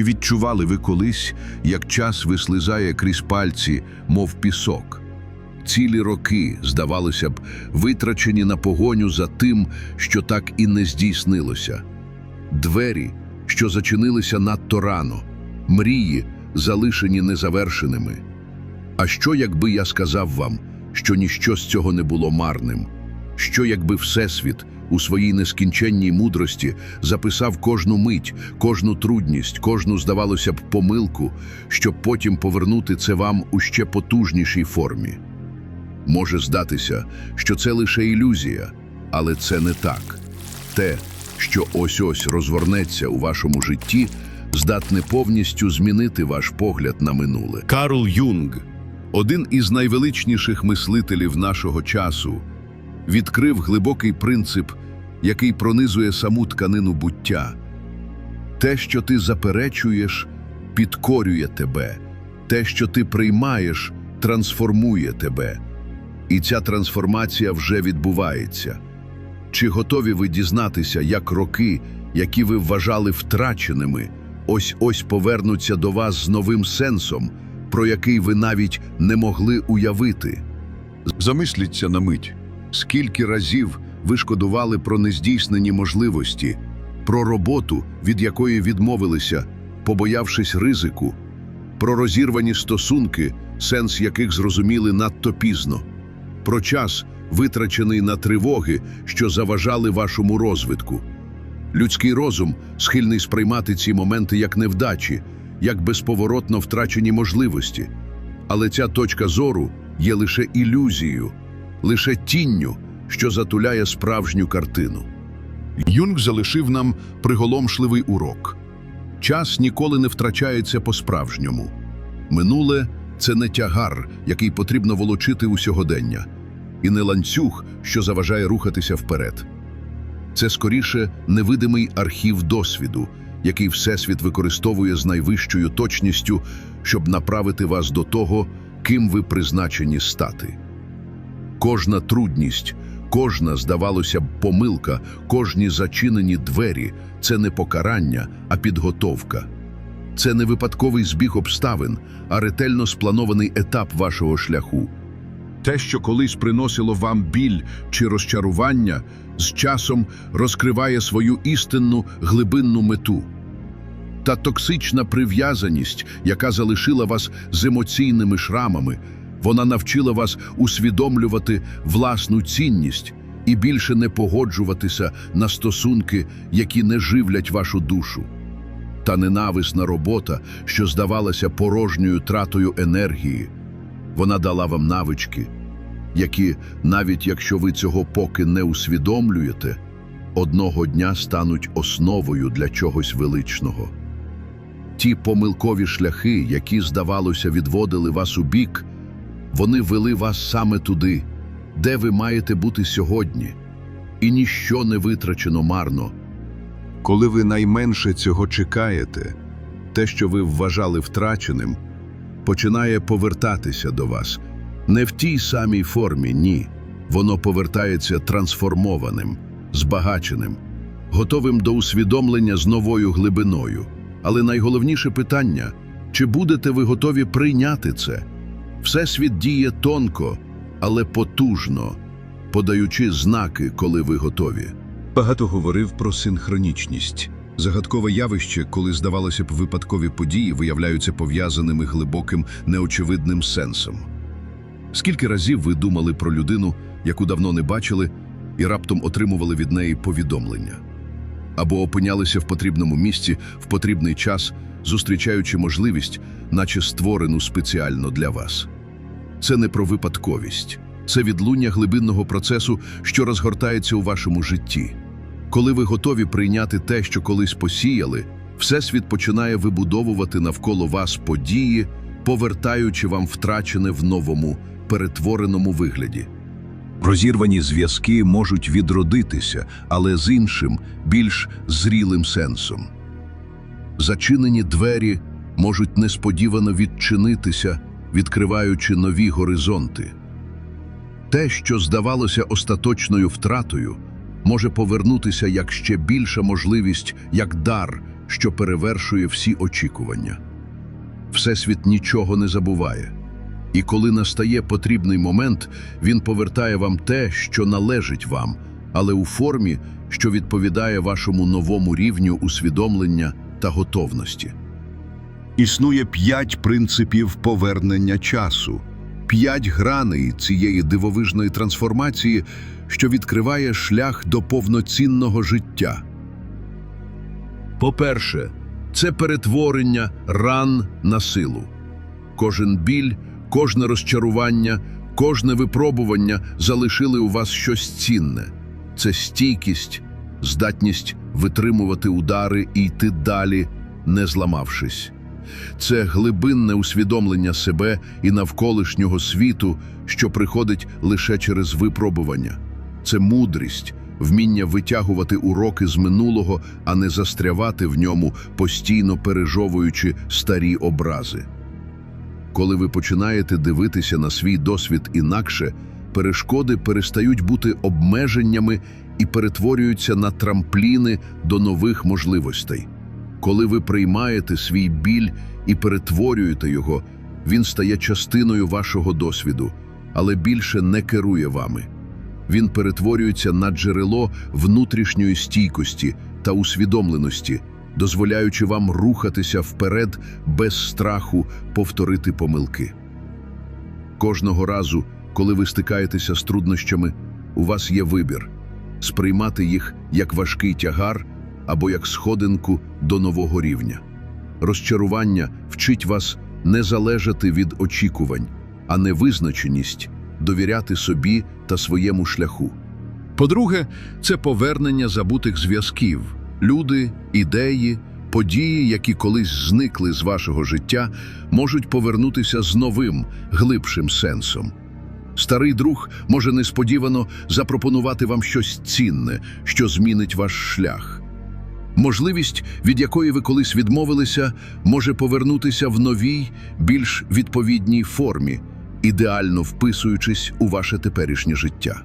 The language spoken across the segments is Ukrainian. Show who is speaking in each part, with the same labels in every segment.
Speaker 1: Чи відчували ви колись, як час вислизає крізь пальці, мов пісок? Цілі роки, здавалося б, витрачені на погоню за тим, що так і не здійснилося. Двері, що зачинилися надто рано, мрії, залишені незавершеними. А що, якби я сказав вам, що ніщо з цього не було марним? Що, якби Всесвіт у своїй нескінченній мудрості записав кожну мить, кожну трудність, кожну, здавалося б, помилку, щоб потім повернути це вам у ще потужнішій формі? Може здатися, що це лише ілюзія, але це не так. Те, що ось-ось розгорнеться у вашому житті, здатне повністю змінити ваш погляд на минуле. Карл Юнг, один із найвеличніших мислителів нашого часу, відкрив глибокий принцип, який пронизує саму тканину буття. Те, що ти заперечуєш, підкорює тебе, те, що ти приймаєш, трансформує тебе. І ця трансформація вже відбувається. Чи готові ви дізнатися, як роки, які ви вважали втраченими, ось ось повернуться до вас з новим сенсом, про який ви навіть не могли уявити? Замисліться на мить, скільки разів ви шкодували про нездійснені можливості, про роботу, від якої відмовилися, побоявшись ризику, про розірвані стосунки, сенс яких зрозуміли надто пізно, про час, витрачений на тривоги, що заважали вашому розвитку. Людський розум схильний сприймати ці моменти як невдачі, як безповоротно втрачені можливості. Але ця точка зору є лише ілюзією, лише тінню, що затуляє справжню картину. Юнг залишив нам приголомшливий урок. Час ніколи не втрачається по-справжньому. Минуле це не тягар, який потрібно волочити у сьогодення, і не ланцюг, що заважає рухатися вперед. Це скоріше невидимий архів досвіду, який Всесвіт використовує з найвищою точністю, щоб направити вас до того, ким ви призначені стати. Кожна трудність, кожна, здавалося б, помилка, кожні зачинені двері це не покарання, а підготовка. Це не випадковий збіг обставин, а ретельно спланований етап вашого шляху. Те, що колись приносило вам біль чи розчарування, з часом розкриває свою істинну глибинну мету. Та токсична прив'язаність, яка залишила вас з емоційними шрамами, вона навчила вас усвідомлювати власну цінність і більше не погоджуватися на стосунки, які не живлять вашу душу. Та ненависна робота, що здавалася порожньою тратою енергії, вона дала вам навички, які, навіть якщо ви цього поки не усвідомлюєте, одного дня стануть основою для чогось величного. Ті помилкові шляхи, які, здавалося, відводили вас у бік, вони вели вас саме туди, де ви маєте бути сьогодні, і ніщо не витрачено марно. Коли ви найменше цього чекаєте, те, що ви вважали втраченим, починає повертатися до вас. Не в тій самій формі, ні. Воно повертається трансформованим, збагаченим, готовим до усвідомлення з новою глибиною. Але найголовніше питання чи будете ви готові прийняти це? Всесвіт діє тонко, але потужно, подаючи знаки, коли ви готові. Багато говорив про синхронічність. Загадкове явище, коли, здавалося б, випадкові події виявляються пов'язаними глибоким, неочевидним сенсом. Скільки разів ви думали про людину, яку давно не бачили, і раптом отримували від неї повідомлення? Або опинялися в потрібному місці в потрібний час, зустрічаючи можливість, наче створену спеціально для вас? Це не про випадковість, це відлуння глибинного процесу, що розгортається у вашому житті. Коли ви готові прийняти те, що колись посіяли, Всесвіт починає вибудовувати навколо вас події, повертаючи вам втрачене в новому, перетвореному вигляді. Розірвані зв'язки можуть відродитися, але з іншим, більш зрілим сенсом. Зачинені двері можуть несподівано відчинитися, відкриваючи нові горизонти. Те, що здавалося остаточною втратою, може повернутися як ще більша можливість, як дар, що перевершує всі очікування. Всесвіт нічого не забуває. І коли настає потрібний момент, він повертає вам те, що належить вам, але у формі, що відповідає вашому новому рівню усвідомлення та готовності.
Speaker 2: Існує п'ять принципів повернення часу,
Speaker 1: П'ять граней цієї дивовижної трансформації, що відкриває шлях до повноцінного життя. По-перше, це перетворення ран на силу. Кожен біль, кожне розчарування, кожне випробування залишили у вас щось цінне. Це стійкість, здатність витримувати удари і йти далі, не зламавшись. Це глибинне усвідомлення себе і навколишнього світу, що приходить лише через випробування. Це мудрість, вміння витягувати уроки з минулого, а не застрявати в ньому, постійно пережовуючи старі образи. Коли ви починаєте дивитися на свій досвід інакше, перешкоди перестають бути обмеженнями і перетворюються на трампліни до нових можливостей. Коли ви приймаєте свій біль і перетворюєте його, він стає частиною вашого досвіду, але більше не керує вами. Він перетворюється на джерело внутрішньої стійкості та усвідомленості, дозволяючи вам рухатися вперед без страху повторити помилки. Кожного разу, коли ви стикаєтеся з труднощами, у вас є вибір сприймати їх як важкий тягар або як сходинку до нового рівня. Розчарування вчить вас не залежати від очікувань, а невизначеність довіряти собі та своєму шляху. По-друге, це повернення забутих зв'язків, люди, ідеї, події, які колись зникли з вашого життя, можуть повернутися з новим, глибшим сенсом. Старий друг може несподівано запропонувати вам щось цінне, що змінить ваш шлях. Можливість, від якої ви колись відмовилися, може повернутися в новій, більш відповідній формі, ідеально вписуючись у ваше теперішнє життя.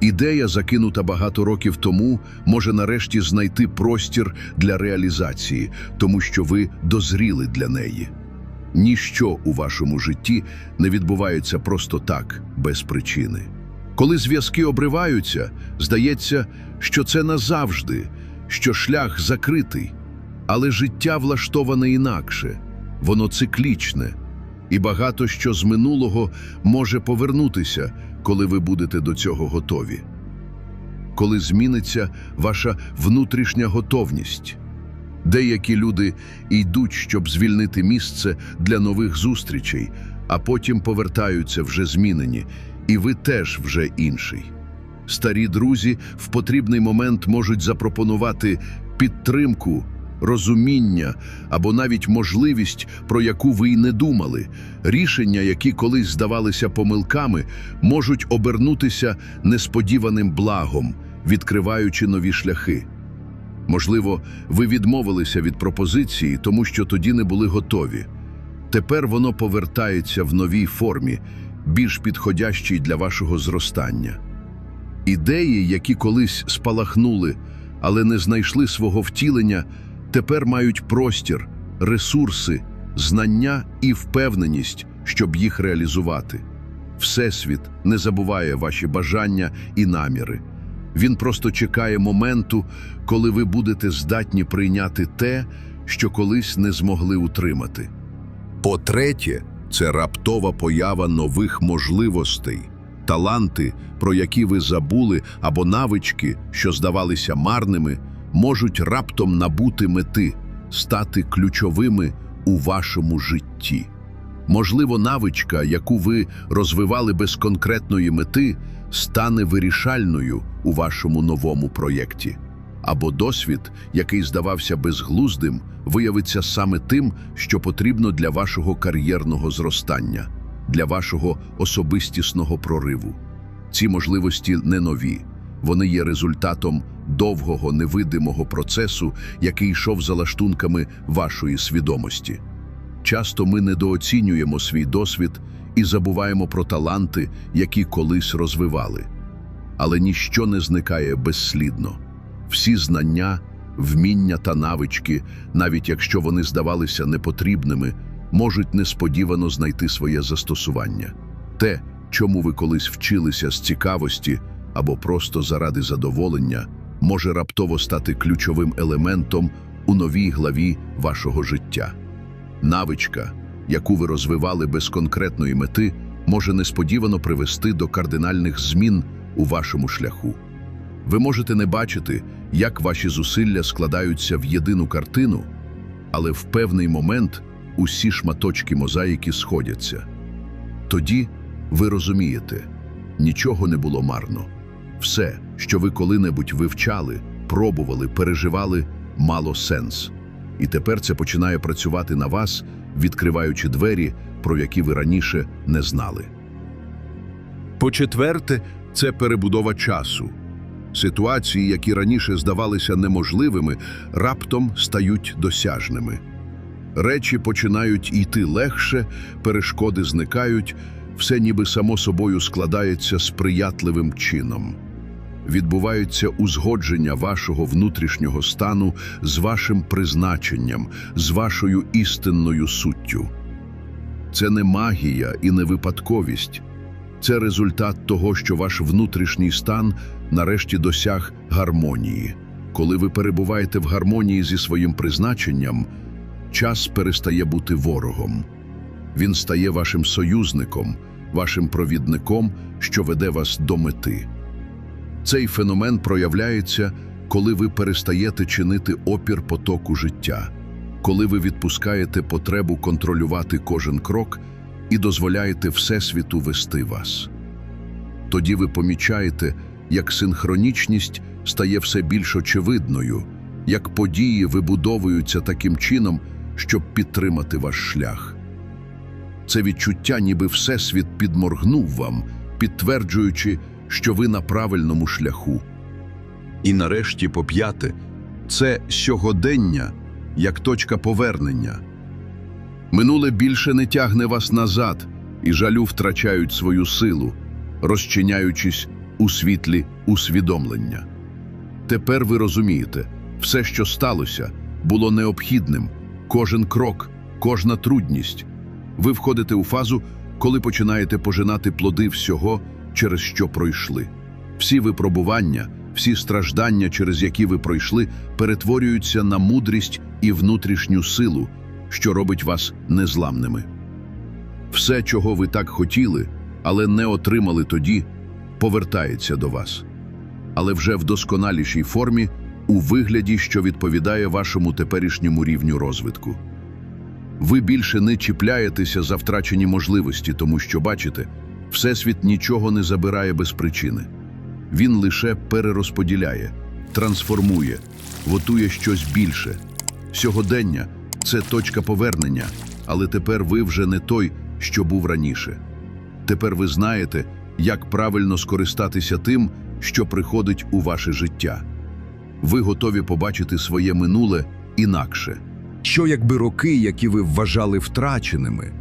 Speaker 1: Ідея, закинута багато років тому, може нарешті знайти простір для реалізації, тому що ви дозріли для неї. Ніщо у вашому житті не відбувається просто так, без причини. Коли зв'язки обриваються, здається, що це назавжди, що шлях закритий, але життя влаштоване інакше, воно циклічне, і багато що з минулого може повернутися, коли ви будете до цього готові. Коли зміниться ваша внутрішня готовність. Деякі люди йдуть, щоб звільнити місце для нових зустрічей, а потім повертаються вже змінені, і ви теж вже інший. Старі друзі в потрібний момент можуть запропонувати підтримку, розуміння або навіть можливість, про яку ви й не думали. Рішення, які колись здавалися помилками, можуть обернутися несподіваним благом, відкриваючи нові шляхи. Можливо, ви відмовилися від пропозиції, тому що тоді не були готові. Тепер воно повертається в новій формі, більш підходящій для вашого зростання. Ідеї, які колись спалахнули, але не знайшли свого втілення, тепер мають простір, ресурси, знання і впевненість, щоб їх реалізувати. Всесвіт не забуває ваші бажання і наміри. Він просто чекає моменту, коли ви будете здатні прийняти те, що колись не змогли утримати. По-третє, це раптова поява нових можливостей, таланти, про які ви забули, або навички, що здавалися марними, можуть раптом набути мети, стати ключовими у вашому житті. Можливо, навичка, яку ви розвивали без конкретної мети, стане вирішальною у вашому новому проєкті. Або досвід, який здавався безглуздим, виявиться саме тим, що потрібно для вашого кар'єрного зростання, для вашого особистісного прориву. Ці можливості не нові, вони є результатом довгого невидимого процесу, який йшов за лаштунками вашої свідомості. Часто ми недооцінюємо свій досвід і забуваємо про таланти, які колись розвивали. Але ніщо не зникає безслідно. Всі знання, Вміння та навички, навіть якщо вони здавалися непотрібними, можуть несподівано знайти своє застосування. Те, чому ви колись вчилися з цікавості або просто заради задоволення, може раптово стати ключовим елементом у новій главі вашого життя. Навичка, яку ви розвивали без конкретної мети, може несподівано привести до кардинальних змін у вашому шляху. Ви можете не бачити, як ваші зусилля складаються в єдину картину, але в певний момент усі шматочки мозаїки сходяться. Тоді ви розумієте, нічого не було марно. Все, що ви коли-небудь вивчали, пробували, переживали, мало сенс. І тепер це починає працювати на вас, відкриваючи двері, про які ви раніше не знали. По-четверте, це перебудова часу. Ситуації, які раніше здавалися неможливими, раптом стають досяжними. Речі починають йти легше, перешкоди зникають, все ніби само собою складається сприятливим чином. Відбувається узгодження вашого внутрішнього стану з вашим призначенням, з вашою істинною суттю. Це не магія і не випадковість. Це результат того, що ваш внутрішній стан нарешті досяг гармонії. Коли ви перебуваєте в гармонії зі своїм призначенням, час перестає бути ворогом. Він стає вашим союзником, вашим провідником, що веде вас до мети. Цей феномен проявляється, коли ви перестаєте чинити опір потоку життя, коли ви відпускаєте потребу контролювати кожен крок і дозволяєте Всесвіту вести вас. Тоді ви помічаєте, як синхронічність стає все більш очевидною, як події вибудовуються таким чином, щоб підтримати ваш шлях. Це відчуття, ніби Всесвіт підморгнув вам, підтверджуючи, що ви на правильному шляху. І нарешті, по п'яте, це сьогодення як точка повернення. Минуле більше не тягне вас назад, і жалю втрачають свою силу, розчиняючись у світлі усвідомлення. Тепер ви розумієте, все, що сталося, було необхідним, кожен крок, кожна трудність. Ви входите у фазу, коли починаєте пожинати плоди всього, через що пройшли. Всі випробування, всі страждання, через які ви пройшли, перетворюються на мудрість і внутрішню силу, що робить вас незламними. Все, чого ви так хотіли, але не отримали тоді, повертається до вас. Але вже в досконалішій формі, у вигляді, що відповідає вашому теперішньому рівню розвитку. Ви більше не чіпляєтеся за втрачені можливості, тому що бачите, Всесвіт нічого не забирає без причини. Він лише перерозподіляє, трансформує, готує щось більше. Сьогодення це точка повернення, але тепер ви вже не той, що був раніше. Тепер ви знаєте, як правильно скористатися тим, що приходить у ваше життя. Ви готові побачити своє минуле інакше.
Speaker 3: Що якби роки, які ви вважали втраченими,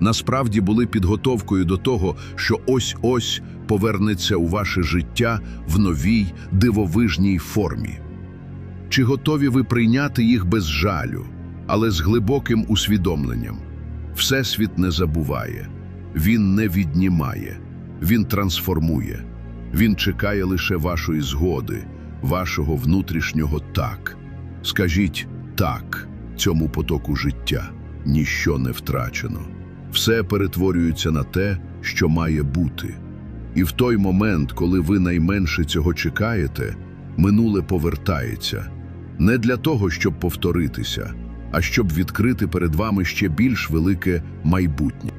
Speaker 1: насправді були підготовкою до того, що ось-ось повернеться у ваше життя в новій дивовижній формі. Чи готові ви прийняти їх без жалю, але з глибоким усвідомленням? Всесвіт не забуває, він не віднімає, він трансформує, він чекає лише вашої згоди, вашого внутрішнього так. Скажіть так цьому потоку життя, ніщо не втрачено. Все перетворюється на те, що має бути. І в той момент, коли ви найменше цього чекаєте, минуле повертається не для того, щоб повторитися, а щоб відкрити перед вами ще більш велике майбутнє.